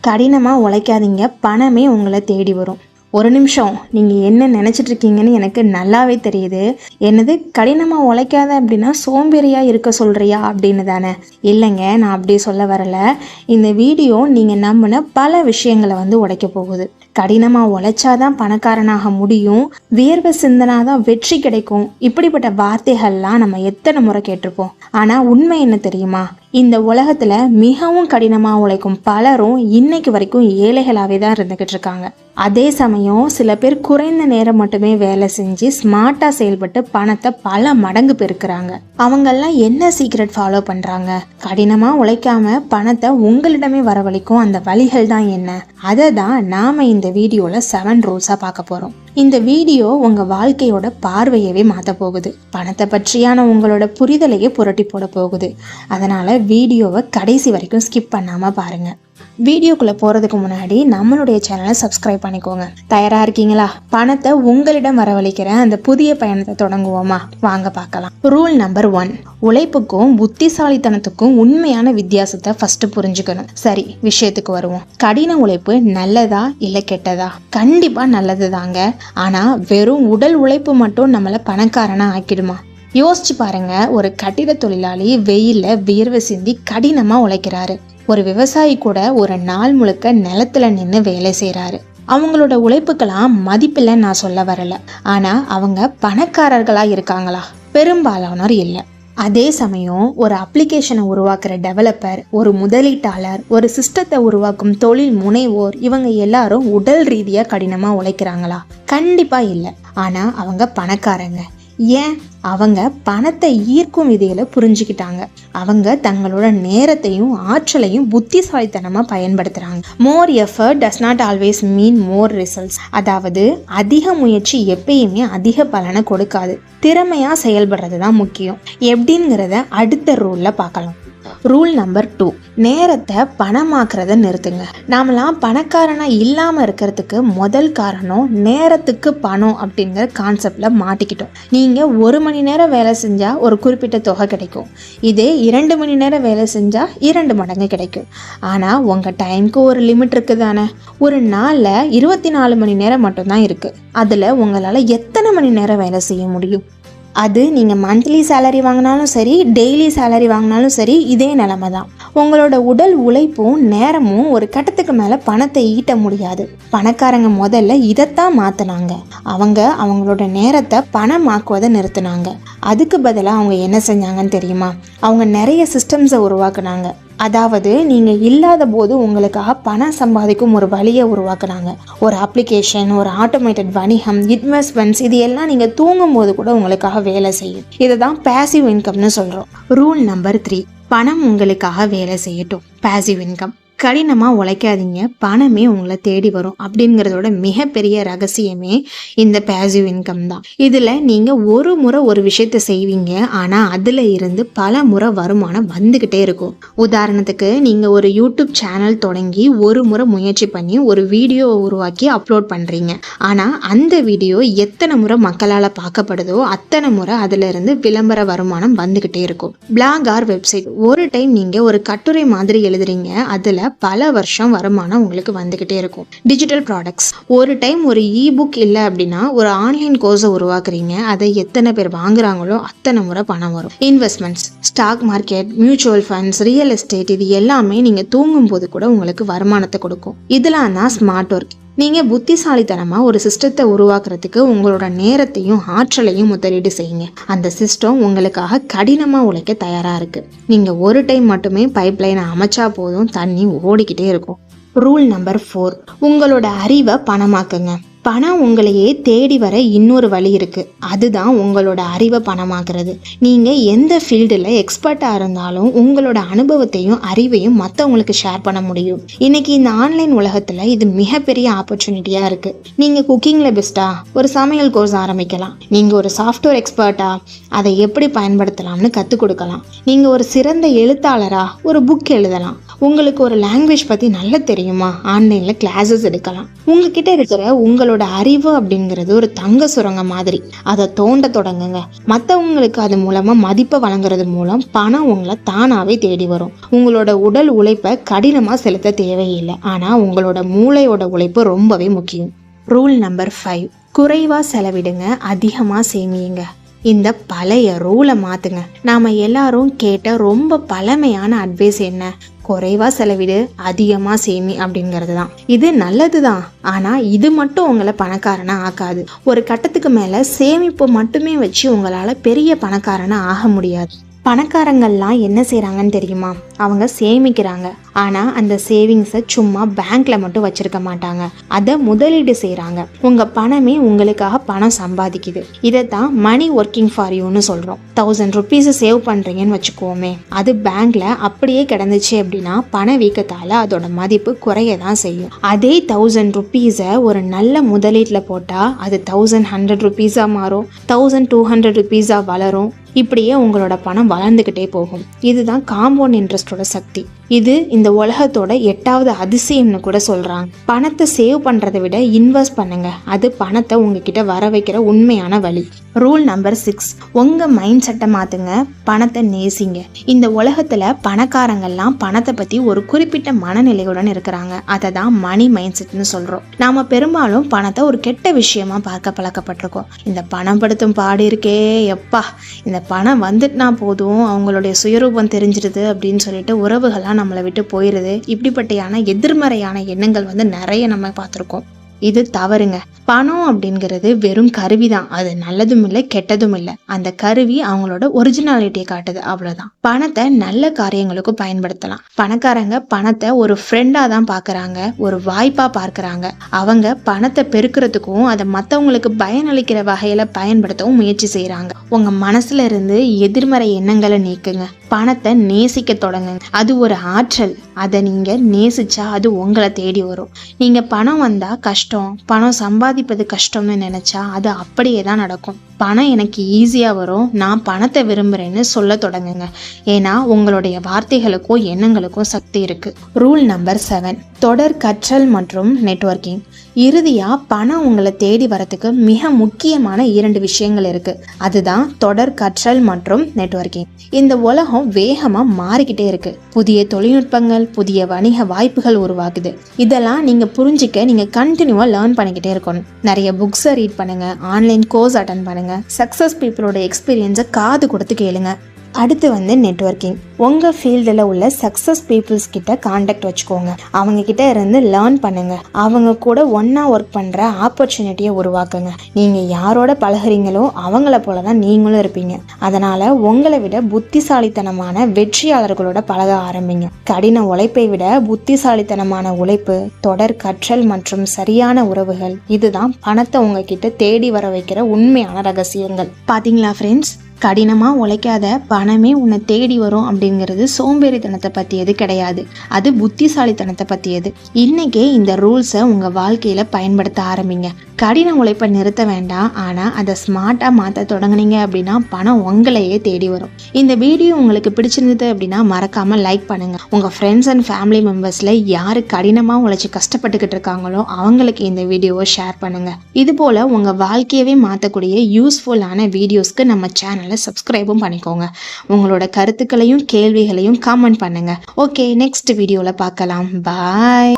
கடினமாக உழைக்காதீங்க. பணமே உங்களை தேடி வரும். ஒரு நிமிஷம் நீங்கள் என்ன நினச்சிட்டு இருக்கீங்கன்னு எனக்கு நல்லாவே தெரியுது. என்னது கடினமாக உழைக்காத அப்படின்னா சோம்பேறியாக இருக்க சொல்கிறியா அப்படின்னு தானே. இல்லைங்க நான் அப்படி சொல்ல வரலை. இந்த வீடியோ நீங்கள் நம்பின பல விஷயங்களை வந்து உடைக்க போகுது. கடினமாக உழைச்சாதான் பணக்காரனாக முடியும். வியர்வை சிந்தனாதான் வெற்றி கிடைக்கும். இப்படிப்பட்ட வார்த்தைகள்லாம் நம்ம எத்தனை முறை கேட்டிருப்போம். ஆனால் உண்மை என்ன தெரியுமா? இந்த உலகத்தில் மிகவும் கடினமாக உழைக்கும் பலரும் இன்னைக்கு வரைக்கும் ஏழைகளாகவே தான் இருந்துக்கிட்டு இருக்காங்க அதே சமயம் சில பேர் குறைந்த நேரம் மட்டுமே வேலை செஞ்சு ஸ்மார்ட்டாக செயல்பட்டு பணத்தை பல மடங்கு பெருக்கிறாங்க. அவங்கெல்லாம் என்ன சீக்ரெட் ஃபாலோ பண்ணுறாங்க கடினமாக உழைக்காம பணத்தை உங்களிடமே வரவழைக்கும் அந்த வழிகள் தான் என்ன? அதை தான் நாம் இந்த வீடியோவில் செவன் ரூல்ஸாக பார்க்க போகிறோம் இந்த வீடியோ உங்கள் வாழ்க்கையோட பார்வையவே மாற்ற போகுது. பணத்தை பற்றியான உங்களோட புரிதலையே புரட்டி போட போகுது. அதனால் வீடியோவை கடைசி வரைக்கும் ஸ்கிப் பண்ணாமல் பாருங்கள் வீடியோக்குள்ள போறதுக்கு முன்னாடி நம்மளுடைய சேனலை சப்ஸ்கிரைப் பண்ணிக்கோங்க. தயாரா இருக்கீங்களா? பணத்தை உங்களிடம் வரவழைக்கிற அந்த புதிய பயணத்தை தொடங்குவோமா? வாங்க பார்க்கலாம். ரூல் நம்பர் ஒன் உழைப்புக்கும் புத்திசாலித்தனத்துக்கும் உண்மையான வித்தியாசத்தை ஃபர்ஸ்ட் புரிஞ்சுக்கணும். சரி விஷயத்துக்கு வருவோம். கடின உழைப்பு நல்லதா இல்ல கெட்டதா? கண்டிப்பா நல்லது தாங்க ஆனா வெறும் உடல் உழைப்பு மட்டும் நம்மள பணக்காரனா ஆக்கிடுமா? யோசிச்சு பாருங்க ஒரு கட்டிட தொழிலாளி வெயில்ல வியர்வை சிந்தி கடினமா உழைக்கிறாரு. ஒரு விவசாயி கூட ஒரு நாள் முழுக்க நிலத்துல நின்று வேலை செய்கிறாரு அவங்களோட உழைப்புக்கெல்லாம் மதிப்பில் நான் சொல்ல வரல. ஆனால் அவங்க பணக்காரர்களாக இருக்காங்களா? பெரும்பாலானோர் இல்லை. அதே சமயம் ஒரு அப்ளிகேஷனை உருவாக்குற டெவலப்பர் ஒரு முதலீட்டாளர் ஒரு சிஸ்டத்தை உருவாக்கும் தொழில் முனைவோர் இவங்க எல்லாரும் உடல் ரீதியாக கடினமாக உழைக்கிறாங்களா? கண்டிப்பாக இல்லை. ஆனால் அவங்க பணக்காரங்க. ஏன்? அவங்க பணத்தை ஈர்க்கும் விதிகளை புரிஞ்சுக்கிட்டாங்க. அவங்க தங்களோட நேரத்தையும் ஆற்றலையும் புத்திசாலித்தனமாக பயன்படுத்துகிறாங்க more effort does not always mean more results அதாவது அதிக முயற்சி எப்பயுமே அதிக பலனை கொடுக்காது. திறமையாக செயல்படுறது தான் முக்கியம். எப்படிங்கிறத அடுத்த ரூலில் பார்க்கலாம். ரூல் நம்பர் டூ நேரத்தை பணமாக்குறத நிறுத்துங்க. நாமெல்லாம் பணக்காரனாக இல்லாமல் இருக்கிறதுக்கு முதல் காரணம் நேரத்துக்கு பணம் அப்படிங்கிற கான்செப்டில் மாட்டிக்கிட்டோம். நீங்கள் ஒரு மணி நேரம் வேலை செஞ்சால் ஒரு குறிப்பிட்ட தொகை கிடைக்கும். இதே இரண்டு மணி நேரம் வேலை செஞ்சால் இரண்டு மடங்கு கிடைக்கும். ஆனால் உங்கள் டைம்க்கு ஒரு லிமிட் இருக்குது தானே ஒரு நாளில் இருபத்தி நாலு மணி நேரம் மட்டும்தான் இருக்குது அதில் உங்களால் எத்தனை மணி நேரம் வேலை செய்ய முடியும்? அது நீங்கள் மந்த்லி சேலரி வாங்கினாலும் சரி டெய்லி சேலரி வாங்கினாலும் சரி இதே நிலமை தான் உங்களோட உடல் உழைப்பும் நேரமும் ஒரு கட்டத்துக்கு மேலே பணத்தை ஈட்ட முடியாது. பணக்காரங்க முதல்ல இதைத்தான் மாற்றினாங்க அவங்க அவங்களோட நேரத்தை பணமாக்குவதை நிறுத்தினாங்க. அதுக்கு பதிலாக அவங்க என்ன செஞ்சாங்கன்னு தெரியுமா? அவங்க நிறைய சிஸ்டம்ஸை உருவாக்குனாங்க. அதாவது நீங்கள் இல்லாத போது உங்களுக்காக பணம் சம்பாதிக்கும் ஒரு வழியை உருவாக்குனாங்க ஒரு அப்ளிகேஷன் ஒரு ஆட்டோமேட்டட் வணிகம் இன்வெஸ்ட்மெண்ட்ஸ் இது எல்லாம் நீங்கள் தூங்கும் போது கூட உங்களுக்காக வேலை செய்யும். இதை தான் பேசிவ் இன்கம்னு சொல்கிறோம் ரூல் நம்பர் த்ரீ பணம் உங்களுக்காக வேலை செய்யட்டும். பேசிவ் இன்கம் கடினமாக உழைக்காதீங்க. பணமே உங்களை தேடி வரும் அப்படிங்கிறதோட மிகப்பெரிய ரகசியமே இந்த பேசிவ் இன்கம் தான். இதில் நீங்கள் ஒரு முறை ஒரு விஷயத்த செய்வீங்க. ஆனால் அதில் இருந்து பல முறை வருமானம் வந்துக்கிட்டே இருக்கும். உதாரணத்துக்கு நீங்கள் ஒரு யூடியூப் சேனல் தொடங்கி ஒரு முறை முயற்சி பண்ணி ஒரு வீடியோவை உருவாக்கி அப்லோட் பண்ணுறீங்க ஆனால் அந்த வீடியோ எத்தனை முறை மக்களால் பார்க்கப்படுதோ அத்தனை முறை அதில் இருந்து விளம்பர வருமானம் வந்துக்கிட்டே இருக்கும். பிளாக் ஆர் வெப்சைட் ஒரு டைம் நீங்கள் ஒரு கட்டுரை மாதிரி எழுதுறீங்க. அதில் பல வருஷம் வருமானம் உங்களுக்கு வந்துக்கிட்டே இருக்கும். டிஜிட்டல் ப்ராடக்ட்ஸ் ஒரு டைம் ஒரு இ புக் இல்லை அப்படின்னா ஒரு ஆன்லைன் கோர்ஸை உருவாக்குறீங்க. அதை எத்தனை பேர் வாங்குறாங்களோ அத்தனை முறை பணம் வரும். Investments stock market mutual funds real estate இது எல்லாமே நீங்கள் தூங்கும் போது கூட உங்களுக்கு வருமானத்தை கொடுக்கும். இதெல்லாம் தான் ஸ்மார்ட் ஒர்க் நீங்கள் புத்திசாலித்தனமாக ஒரு சிஸ்டத்தை உருவாக்குறதுக்கு உங்களோட நேரத்தையும் ஆற்றலையும் முதலீடு செய்யுங்க. அந்த சிஸ்டம் உங்களுக்காக கடினமாக உழைக்க தயாராக இருக்குது நீங்கள் ஒரு டைம் மட்டுமே பைப்லைனை அமைச்சா போதும் தண்ணி ஓடிக்கிட்டே இருக்கும். Rule number four. உங்களோட அறிவை பணமாக்குங்க. பணம் உங்களையே தேடி வர இன்னொரு வழி இருக்கு. அதுதான் உங்களோட அறிவை பணமாக்குறது. நீங்க எந்த ஃபீல்டில் எக்ஸ்பர்ட்டாக இருந்தாலும் உங்களோட அனுபவத்தையும் அறிவையும் மற்றவங்களுக்கு ஷேர் பண்ண முடியும். இன்னைக்கு இந்த ஆன்லைன் உலகத்துல இது மிகப்பெரிய ஆப்பர்ச்சுனிட்டியா இருக்கு. நீங்க குக்கிங்ல பெஸ்ட்டா ஒரு சமையல் கோர்ஸ் ஆரம்பிக்கலாம். நீங்க ஒரு சாஃப்ட்வேர் எக்ஸ்பர்ட்டா அதை எப்படி பயன்படுத்தலாம்னு கற்றுக் கொடுக்கலாம். நீங்க ஒரு சிறந்த எழுத்தாளரா ஒரு புக் எழுதலாம். உங்களுக்கு ஒரு லாங்குவேஜ் பற்றி நல்லா தெரியுமா? ஆன்லைனில் கிளாஸஸ் எடுக்கலாம். உங்ககிட்ட இருக்கிற உங்களோட உங்களோட அறிவு அப்படிங்கிறது ஒரு தங்க சுரங்கம் மாதிரி. அதை தோண்ட தொடங்குங்க. மற்றவங்களுக்கு அது மூலமா மதிப்பை வழங்குறது மூலம் பணம் உங்களை தானாவே தேடி வரும். உங்களோட உடல் உழைப்பை கடினமா செலுத்த தேவையில்லை. ஆனா உங்களோட மூளையோட உழைப்பு ரொம்பவே முக்கியம். Rule number five. குறைவா செலவிடுங்க அதிகமா சேமியுங்க. இந்த பழைய ரூலை மாத்துங்க. நாம எல்லாரும் கேட்ட ரொம்ப பழமையான அட்வைஸ் என்ன? குறைவாக செலவிடு அதிகமாக சேமி அப்படிங்கிறது தான் இது நல்லது தான் ஆனால் இது மட்டும் உங்களை பணக்காரனாக ஆக்காது. ஒரு கட்டத்துக்கு மேலே சேமிப்பு மட்டுமே வச்சு உங்களால் பெரிய பணக்காரனாக ஆக முடியாது. பணக்காரங்கள்லாம் என்ன செய்கிறாங்கன்னு தெரியுமா? அவங்க சேமிக்கிறாங்க. ஆனால் அந்த சேவிங்ஸை சும்மா பேங்க்ல மட்டும் வச்சிருக்க மாட்டாங்க. அதை முதலீடு செய்கிறாங்க உங்கள் பணமே உங்களுக்காக பணம் சம்பாதிக்குது. இதை தான் மணி ஒர்க்கிங் ஃபார் யூன்னு சொல்கிறோம் தௌசண்ட் ருபீஸை சேவ் பண்ணுறீங்கன்னு வச்சுக்கோமே. அது பேங்க்ல அப்படியே கிடந்துச்சு அப்படின்னா பண வீக்கத்தால் அதோட மதிப்பு குறைய தான் செய்யும். அதே தௌசண்ட் ருபீஸை ஒரு நல்ல முதலீட்டில் போட்டால் அது தௌசண்ட் ஹண்ட்ரட் ருபீஸாக மாறும். தௌசண்ட் டூ ஹண்ட்ரட் ருபீஸாக வளரும். இப்படியே உங்களோட பணம் வளர்ந்துக்கிட்டே போகும். இதுதான் காம்பவுண்ட் இன்ட்ரெஸ்டோட சக்தி. இது இந்த உலகத்தோட எட்டாவது அதிசயம்னு கூட சொல்கிறாங்க பணத்தை சேவ் பண்ணுறதை விட இன்வெஸ்ட் பண்ணுங்க. அது பணத்தை உங்ககிட்ட வர வைக்கிற உண்மையான வழி. ரூல் நம்பர் சிக்ஸ் உங்கள் மைண்ட் செட்டை மாத்துங்க. பணத்தை நேசிங்க. இந்த உலகத்தில் பணக்காரங்கள்லாம் பணத்தை பற்றி ஒரு குறிப்பிட்ட மனநிலையுடன் இருக்கிறாங்க. அதை தான் மணி மைண்ட் செட்னு சொல்கிறோம் நாம் பெரும்பாலும் பணத்தை ஒரு கெட்ட விஷயமா பார்க்க பழக்கப்பட்டிருக்கோம். இந்த பணம் படுத்தும் பாடு இருக்கே எப்பா. இந்த பணம் வந்துட்டுனா போதும். அவங்களுடைய சுயரூபம் தெரிஞ்சிடுது அப்படின்னு சொல்லிட்டு உறவுகள்லாம் நம்மளை விட்டு போயிடுது இப்படிப்பட்டையான எதிர்மறையான எண்ணங்கள் வந்து நிறைய நம்ம பார்த்துருக்கோம். இது தவறுங்க. பணம் அப்படிங்கிறது வெறும் கருவி தான் அது நல்லதும் இல்லை கெட்டதும் இல்லை. அந்த கருவி அவங்களோட ஒரிஜினாலிட்டியை காட்டுது. அவ்வளோதான் பணத்தை நல்ல காரியங்களுக்கும் பயன்படுத்தலாம். பணக்காரங்க பணத்தை ஒரு ஃப்ரெண்டா தான் பார்க்குறாங்க. ஒரு வாய்ப்பா பார்க்கறாங்க. அவங்க பணத்தை பெருக்கிறதுக்கும் அதை மற்றவங்களுக்கு பயனளிக்கிற வகையில பயன்படுத்தவும் முயற்சி செய்கிறாங்க உங்க மனசுல இருந்து எதிர்மறை எண்ணங்களை நீக்குங்க. பணத்தை நேசிக்க தொடங்குங்க. அது ஒரு ஆற்றல். அதை நீங்க நேசிச்சா அது உங்களை தேடி வரும். நீங்க பணம் வந்தால் கஷ்டம் பணம் சம்பாதிப்பது கஷ்டம்னு நினச்சா அது அப்படியே தான் நடக்கும். பணம் எனக்கு ஈஸியாக வரும். நான் பணத்தை விரும்புகிறேன்னு சொல்ல தொடங்குங்க. ஏன்னா உங்களுடைய வார்த்தைகளுக்கும் எண்ணங்களுக்கும் சக்தி இருக்குது ரூல் நம்பர் செவன் தொடர் கற்றல் மற்றும் நெட்வொர்க்கிங் இறுதியாக பணம் உங்களை தேடி வரத்துக்கு மிக முக்கியமான இரண்டு விஷயங்கள் இருக்குது அதுதான் தொடர் கற்றல் மற்றும் நெட்வொர்க்கிங் இந்த உலகம் வேகமாக மாறிக்கிட்டே இருக்குது புதிய தொழில்நுட்பங்கள் புதிய வணிக வாய்ப்புகள் உருவாகுது இதெல்லாம் நீங்கள் புரிஞ்சிக்க நீங்கள் கண்டினியூவாக லேர்ன் பண்ணிக்கிட்டே இருக்கணும். நிறைய புக்ஸை ரீட் பண்ணுங்கள் ஆன்லைன் கோர்ஸ் அட்டன் பண்ணுங்கள் சக்ஸஸ் பீப்புளோட எக்ஸ்பீரியன்ஸை காது கொடுத்து கேளுங்க. அடுத்து வந்து நெட்வொர்க்கிங் உங்கள் ஃபீல்டில் உள்ள சக்ஸஸ் பீப்புள்ஸ் கிட்ட காண்டாக்ட் வச்சுக்கோங்க. அவங்க கிட்ட இருந்து லேர்ன் பண்ணுங்க. அவங்க கூட ஒன்றா ஒர்க் பண்ணுற ஆப்பர்ச்சுனிட்டியை உருவாக்குங்க. நீங்கள் யாரோட பழகுறீங்களோ அவங்கள போல தான் நீங்களும் இருப்பீங்க. அதனால் உங்களை விட புத்திசாலித்தனமான வெற்றியாளர்களோட பழக ஆரம்பிங்க. கடின உழைப்பை விட புத்திசாலித்தனமான உழைப்பு தொடர் கற்றல் மற்றும் சரியான உறவுகள் இதுதான் பணத்தை உங்ககிட்ட தேடி வர வைக்கிற உண்மையான ரகசியங்கள். பார்த்தீங்களா ஃப்ரெண்ட்ஸ் கடினமாக உழைக்காத பணமே உன்னை தேடி வரும் அப்படிங்கிறது சோம்பேறித்தனத்தை பற்றியது கிடையாது. அது புத்திசாலித்தனத்தை பற்றியது. இன்னைக்கே இந்த ரூல்ஸை உங்கள் வாழ்க்கையில் பயன்படுத்த ஆரம்பிங்க. கடின உழைப்பை நிறுத்த வேண்டாம். ஆனால் அதை ஸ்மார்ட்டாக மாற்ற தொடங்குனீங்க அப்படின்னா பணம் உங்களையே தேடி வரும். இந்த வீடியோ உங்களுக்கு பிடிச்சிருந்தது அப்படின்னா மறக்காமல் லைக் பண்ணுங்கள் உங்கள் ஃப்ரெண்ட்ஸ் அண்ட் ஃபேமிலி மெம்பர்ஸில் யார் கடினமாக உழைச்சி கஷ்டப்பட்டுக்கிட்டு இருக்காங்களோ அவங்களுக்கு இந்த வீடியோவை ஷேர் பண்ணுங்கள் இது போல் உங்கள் வாழ்க்கையவே மாற்றக்கூடிய யூஸ்ஃபுல்லான வீடியோஸ்க்கு நம்ம சேனல் சேனலை சப்ஸ்கிரைபும் பண்ணிக்கோங்க. உங்களோட கருத்துக்களையும் கேள்விகளையும் காமெண்ட் பண்ணுங்கள் ஓகே நெக்ஸ்ட் வீடியோவில் பார்க்கலாம். பாய்